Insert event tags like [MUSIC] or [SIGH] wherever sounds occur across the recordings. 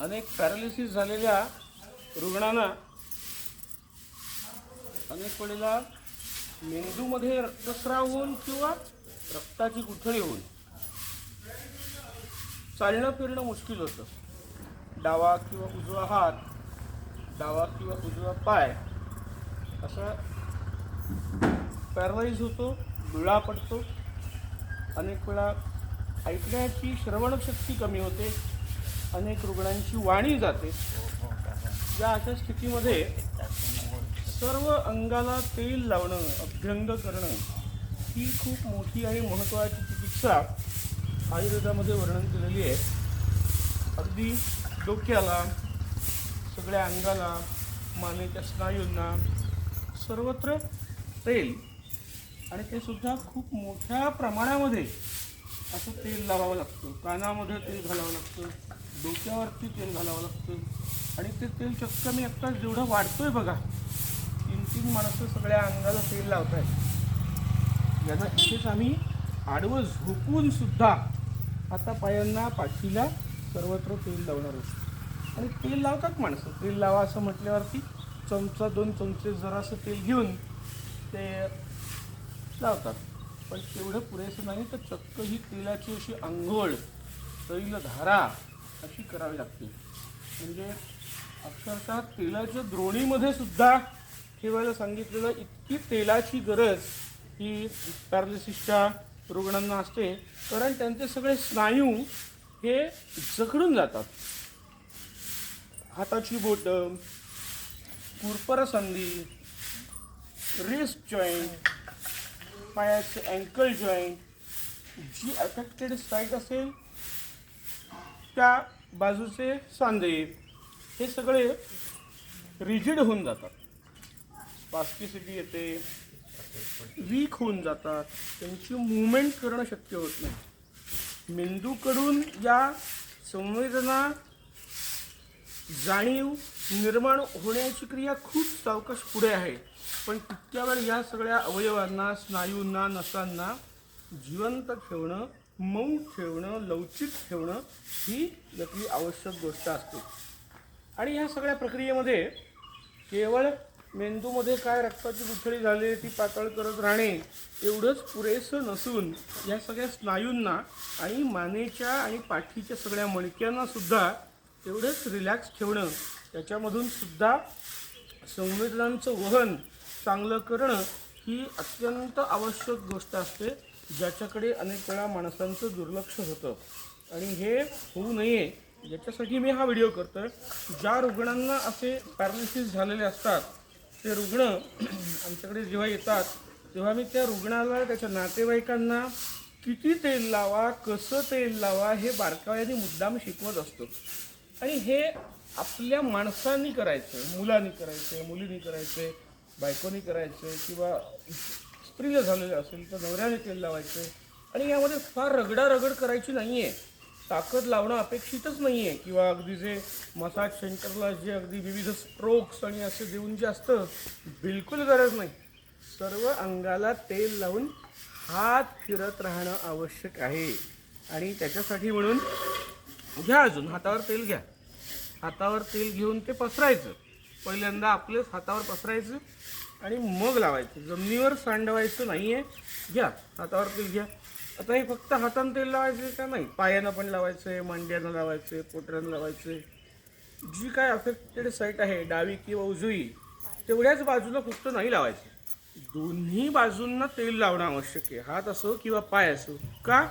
अनेक पॅरालिसिस झालेल्या रुग्णांना अनेक वेळेला मेंदूमध्ये रक्तस्राव होऊन किंवा रक्ताची गुठळी होऊन. चालणं फिरणं मुश्किल होतं. डावा किंवा उजवा हात डावा किंवा उजवा पाय असा पॅरलाईज होतो डोळा पडतो. अनेक वेळा ऐकण्याची श्रवणशक्ती कमी होते. अनेक रुग्णांची वाणी जाते. या अशा स्थितीमध्ये सर्व अंगाला तेल लावणं अभ्यंग करणं ही खूप मोठी आणि महत्त्वाची चिकित्सा आयुर्वेदामध्ये वर्णन केलेली आहे. अगदी डोक्याला सगळ्या अंगाला मानेच्या स्नायूंना सर्वत्र तेल. आणि ते सुद्धा खूप मोठ्या प्रमाणामध्ये असं तेल लावावं लागतं. कानामध्ये तेल घालावं लागतं. डोक्यावरती तेल घालावं लागतं. आणि ते तेल चक्क मी आत्ता जेवढं वाढतोय बघा तीन तीन माणसं सगळ्या अंगाला तेल लावत आहेत याचा इथेच आम्ही आडवं झोपून सुद्धा आता पायांना पाठीला सर्वत्र तेल लावणार आहोत. आणि तेल लावतात माणसं. तेल लावा असं म्हटल्यावरती चमचा दोन चमचे जरासं तेल घेऊन ते लावतात. पण तेवढं पुरेसं नाही तर चक्क ही तेलाची अशी आंघोळ तैलधारा अशी करावी लागते. म्हणजे अक्षरशः तेलाच्या द्रोणीमध्ये सुद्धा ठेवायला सांगितलेलं इतकी तेलाची गरज ही पॅरालिसिसच्या रुग्णांना असते कारण त्यांचे सगळे स्नायू हे जखडून जातात. हाताची बोटं कुरपर संधी रिस्ट जॉईंट पायाचे अँकल जॉईंट जी अफेक्टेड साईट असेल त्या बाजूचे सांधे हे सगळे रिजिड होऊन जातात. पास्टिसिटी येते वीक होऊन जातात त्यांची मुवमेंट करणं शक्य होत नाही. मेंदूकडून या संवेदना जाणीव निर्माण होण्याची क्रिया खूप सावकाश पुढे आहे. पण तितक्या वेळ या सगळ्या अवयवांना स्नायूंना नसांना जिवंत ठेवणं मऊ ठेवणं लवचिक ठेवणं ही नक्की आवश्यक गोष्ट असते. आणि ह्या सगळ्या प्रक्रियेमध्ये केवळ मेंदूमध्ये काय रक्ताची गुठळी झाली ती पातळ करत राहणे एवढंच पुरेसं नसून या सगळ्या स्नायूंना आणि मानेच्या आणि पाठीच्या सगळ्या मणक्यांना सुद्धा तेवढंच रिलॅक्स ठेवणं त्याच्यामधून सुद्धा संवेदनांचं वहन चांगलं करणं ही अत्यंत आवश्यक गोष्ट असते. ज्याच्याकडे अनेक वेळा माणसांचं दुर्लक्ष होतं. आणि हे होऊ नये याच्यासाठी मी हा व्हिडिओ करतो आहे ज्या रुग्णांना असे पॅरालिसिस झालेले असतात ते रुग्ण [CLEARS THROAT] आमच्याकडे जेव्हा येतात तेव्हा मी त्या रुग्णाला त्याच्या नातेवाईकांना किती तेल लावा कसं तेल लावा हे बारकाव्याने मुद्दाम शिकवत असतो. आणि हे आपल्या माणसांनी करायचं मुलांनी करायचं मुलींनी करायचं बायकोनी करायचं किंवा स्त्रीला झालेलं असेल तर नवऱ्याने तेल लावायचं. आणि यामध्ये फार रगडारगड करायची नाही आहे ताकद लावणं अपेक्षितच नाही आहे किंवा अगदी जे मसाज सेंटरला जे अगदी विविध स्ट्रोक्स आणि असे देऊन जे असतं बिलकुल गरज नाही. सर्व अंगाला तेल लावून हात फिरत राहणं आवश्यक आहे. आणि त्याच्यासाठी म्हणून घ्या अजून हातावर तेल घ्या. हातावर तेल घेऊन ते पसरायचं. पहिल्यांदा आपलेच हातावर पसरायचं. आणि मग लावायचं. जमिनीवर सांडवायचं नाही आहे घ्या. हातावर तेल घ्या. आता हे फक्त हातानं तेल लावायचं का नाही? पायानं पण लावायचं आहे मांड्यानं लावायचं आहे पोटऱ्यानं लावायचं आहे जी काय अफेक्टेड साईट आहे डावी किंवा उजवी तेवढ्याच बाजूला फक्त नाही लावायचं. दोन्ही बाजूंना तेल लावणं आवश्यक आहे. हात असो किंवा पाय असो. का?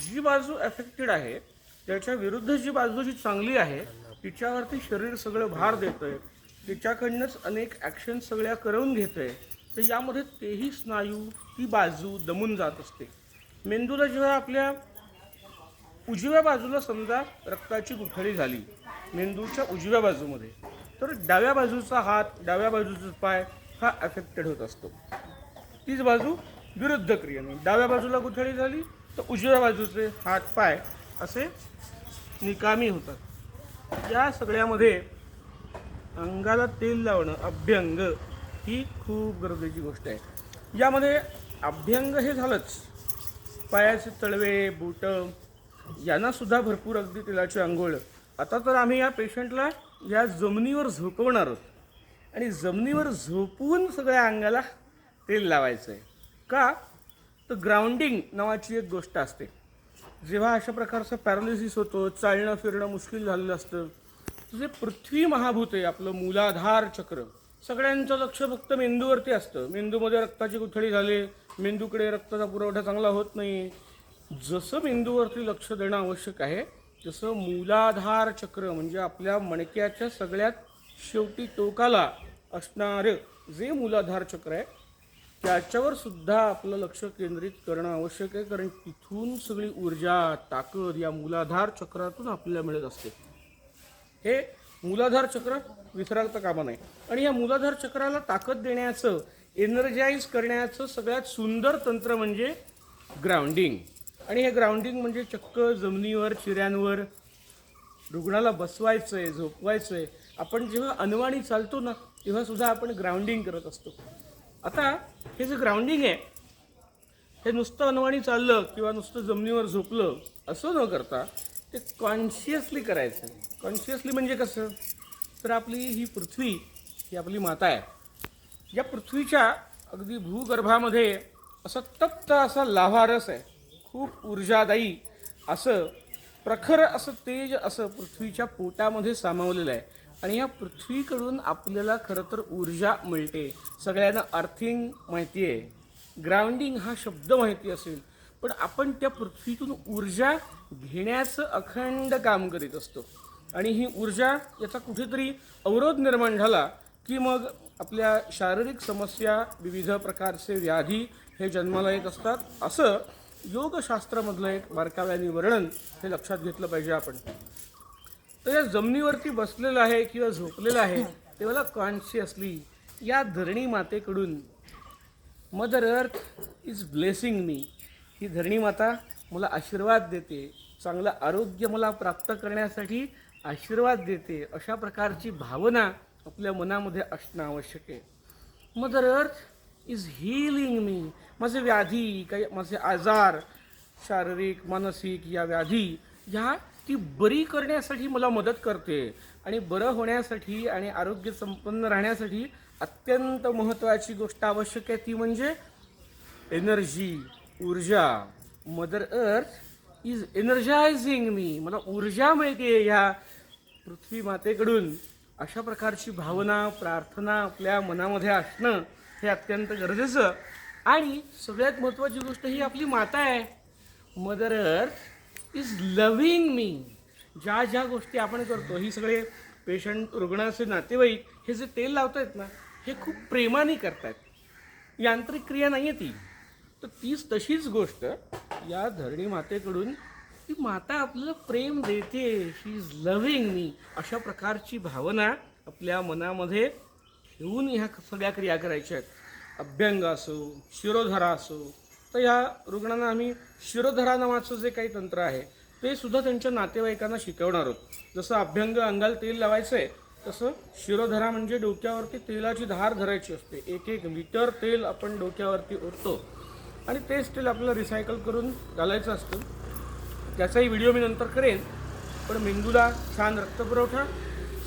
जी बाजू अफेक्टेड आहे त्याच्या विरुद्ध जी बाजू जी चांगली आहे तिच्यावरती शरीर सगळं भार देतं आहे तिच्याकडनंच अनेक ॲक्शन सगळ्या करवून आहे तर यामध्ये तेही स्नायू ती बाजू दमून जात असते. मेंदूला जेव्हा आपल्या उजव्या बाजूला समजा रक्ताची गुठळी झाली मेंदूच्या उजव्या बाजूमध्ये तर डाव्या बाजूचा हात डाव्या बाजूचा पाय हा अफेक्टेड होत असतो. तीच बाजू विरुद्ध क्रियेने म्हणजे डाव्या बाजूला गुठळी झाली तर उजव्या बाजूचे हात पाय असे निकामी होतात. या सगळ्यामध्ये अंगाला तेल लावणं अभ्यंग ही खूप गरजेची गोष्ट आहे. यामध्ये अभ्यंग हे झालंच. पायाचे तळवे बुटं यांनासुद्धा भरपूर अगदी तेलाची आंघोळ. आता तर आम्ही या पेशंटला या जमिनीवर झोपवणार आहोत. आणि जमिनीवर झोपवून सगळ्या अंगाला तेल लावायचं आहे का? तर ग्राउंडिंग नावाची एक गोष्ट असते. जेव्हा अशा प्रकारचं पॅरालिसिस होतो चालणं फिरणं मुश्किल झालेलं असतं जे पृथ्वी महाभूत आहे आपलं मूलाधार चक्र सगळ्यांचं लक्ष फक्त मेंदूवरती असतं. मेंदूमध्ये रक्ताची गुठळी झाली मेंदूकडे रक्ताचा पुरवठा चांगला होत नाही. जसं मेंदूवरती लक्ष देणं आवश्यक आहे तसं मूलाधार चक्र म्हणजे आपल्या मणक्याच्या सगळ्यात शेवटी टोकाला असणारं जे मूलाधार चक्र आहे त्याच्यावर सुद्धा आपलं लक्ष केंद्रित करणं आवश्यक आहे कारण तिथून सगळी ऊर्जा ताकद या मूलाधार चक्रातून आपल्याला मिळत असते. हे मूलाधार चक्र विसरता कामा नाही आणि या मूलाधार चक्राला ताकद देण्याचं एनर्जाईज करण्याचं सगळ्यात सुंदर तंत्र म्हणजे ग्राउंडिंग आणि हे ग्राउंडिंग म्हणजे चक्क जमिनीवर चिऱ्यांवर रुग्णाला बसवायचं आहे झोपवायचं आहे आपण जेव्हा अनवाणी चालतो ना तेव्हासुद्धा आपण ग्राउंडिंग करत असतो. आता हे जे ग्राउंडिंग आहे हे नुसतं अनवाणी चाललं किंवा नुसतं जमिनीवर झोपलं असं न करता ते कॉन्शियसली करायचं. कॉन्शियसली म्हणजे कसं? तर आपली ही पृथ्वी ही आपली माता आहे. या पृथ्वीच्या अगदी भूगर्भामध्ये असं तप्त असा लाभारस आहे. खूप ऊर्जादायी असं प्रखर असं तेज असं पृथ्वीच्या पोटामध्ये सामावलेलं आहे. आणि या पृथ्वीकडून आपल्याला खरं तर ऊर्जा मिळते. सगळ्यांना अर्थिंग माहिती आहे. ग्राउंडिंग हा शब्द माहिती असेल. पण आपण त्या पृथ्वीतून ऊर्जा घेण्याचं अखंड काम करीत असतो. आणि ही ऊर्जा याचा कुठेतरी अवरोध निर्माण झाला की मग आपल्या शारीरिक समस्या विविध प्रकारचे व्याधी हे जन्माला येत असतात. असं योगशास्त्रामधलं एक बारकाव्याने वर्णन हे लक्षात घेतलं पाहिजे आपण. तर या जमिनीवरती बसलेलं आहे किंवा झोपलेलं आहे ते मला कॉन्शियसली या धरणी मातेकडून मदर अर्थ इज ब्लेसिंग मी ही धरणी माता मला आशीर्वाद देते. चांगलं आरोग्य मला प्राप्त करण्यासाठी आशीर्वाद देते. अशा प्रकारची भावना आपल्या मनामध्ये असणं आवश्यक आहे. मदर अर्थ इज हिलिंग मी माझे व्याधी काही माझे आजार शारीरिक मानसिक या व्याधी ह्या ती बरी करण्यासाठी मला मदत करते. आणि बरं होण्यासाठी आणि आरोग्य संपन्न राहण्यासाठी अत्यंत महत्त्वाची गोष्ट आवश्यक आहे. ती म्हणजे एनर्जी ऊर्जा मदर अर्थ इज एनर्जायझिंग मी मला ऊर्जा मिळते ह्या पृथ्वी मातेकडून. अशा प्रकारची भावना प्रार्थना आपल्या मनामध्ये असणं हे अत्यंत गरजेचं. आणि सगळ्यात महत्त्वाची गोष्ट ही आपली माता आहे. मदर अर्थ इज लव्हिंग मी ज्या ज्या गोष्टी आपण करतो ही सगळे पेशंट रुग्णाचे नातेवाईक हे जे तेल लावतायत ना हे खूप प्रेमाने करतात यांत्रिक क्रिया नाही आहे ती. तर तीच तशीच गोष्ट या धरणी मातेकडून ती माता आपल्याला प्रेम देते शी इज लव्हिंग मी अशा प्रकारची भावना आपल्या मनामध्ये ठेवून ह्या सगळ्या क्रिया करायच्या आहेत. अभ्यंग असो शिरोधरा असो तर ह्या रुग्णांना आम्ही शिरोधरा नावाचं जे काही तंत्र आहे ते सुद्धा त्यांच्या नातेवाईकांना शिकवणार आहोत. जसं अभ्यंग अंगाला तेल लावायचं आहे तसं शिरोधरा म्हणजे डोक्यावरती तेलाची धार धरायची असते. एक एक लिटर तेल आपण डोक्यावरती ओततो. आणि ते स्टील आपल्याला रिसायकल करून घालायचं असतं. त्याचाही व्हिडिओ मी नंतर करेन. पण मेंदूला छान रक्तपुरवठा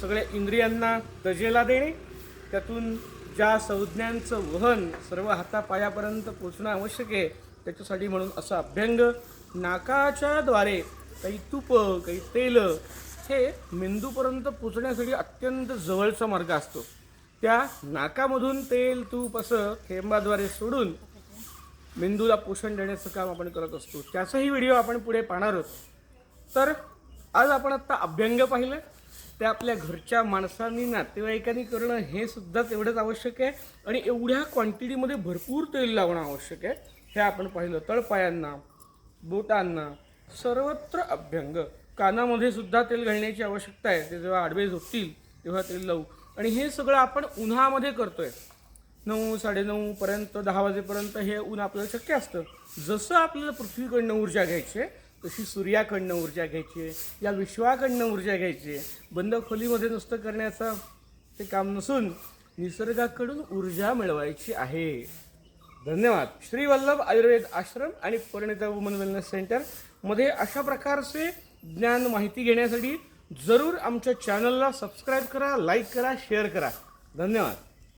सगळ्या इंद्रियांना तजेला देणे त्यातून ज्या संज्ञांचं वहन सर्व हातापायापर्यंत पोचणं आवश्यक आहे त्याच्यासाठी म्हणून असा अभ्यंग नाकाच्या द्वारे काही तूप काही तेल हे मेंदूपर्यंत पोचण्यासाठी अत्यंत जवळचा मार्ग असतो. त्या नाकामधून तेल तूप असं थेंबाद्वारे सोडून मेंदूला पोषण देण्याचं काम आपण करत असतो. त्याचाही व्हिडिओ आपण पुढे पाहणार आहोत. तर आज आपण आत्ता अभ्यंग पाहिलं. ते आपल्या घरच्या माणसांनी नातेवाईकांनी करणं हे सुद्धा तेवढंच आवश्यक आहे. आणि एवढ्या क्वांटिटीमध्ये भरपूर तेल लावणं आवश्यक आहे. हे आपण पाहिलं. तळपायांना बोटांना सर्वत्र अभ्यंग. कानामध्ये सुद्धा तेल घालण्याची आवश्यकता आहे. ते जेव्हा आडवे झोपतील तेव्हा तेल लावू. आणि हे सगळं आपण उन्हामध्ये करतोय. नऊ साडेनऊपर्यंत दहा वाजेपर्यंत हे ऊन आपल्याला शक्य असतं. जसं आपल्याला पृथ्वीकडनं ऊर्जा घ्यायची आहे तशी सूर्याकडनं ऊर्जा घ्यायची आहे या विश्वाकडनं ऊर्जा घ्यायची आहे. बंद खोलीमध्ये नुसतं करण्याचं ते काम नसून निसर्गाकडून ऊर्जा मिळवायची आहे. धन्यवाद. श्री वल्लभ आयुर्वेद आश्रम आणि परिणिता वुमन वेलनेस सेंटरमध्ये अशा प्रकारचे ज्ञान माहिती घेण्यासाठी जरूर आमच्या चॅनलला सबस्क्राईब करा लाईक करा शेअर करा. धन्यवाद.